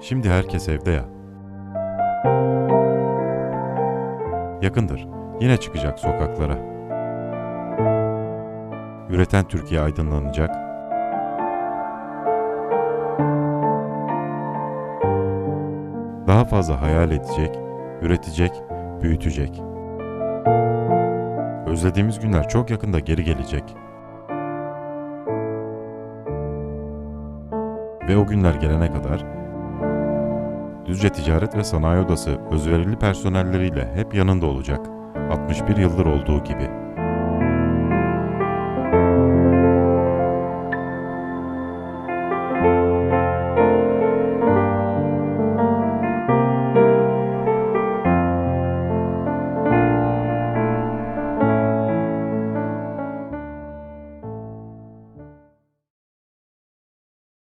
Şimdi herkes evde ya. Yakındır. Yine çıkacak sokaklara. Üreten Türkiye aydınlanacak. Daha fazla hayal edecek, üretecek, büyütecek. Özlediğimiz günler çok yakında geri gelecek. Ve o günler gelene kadar Düzce Ticaret ve Sanayi Odası özverili personelleriyle hep yanında olacak. 61 yıldır olduğu gibi.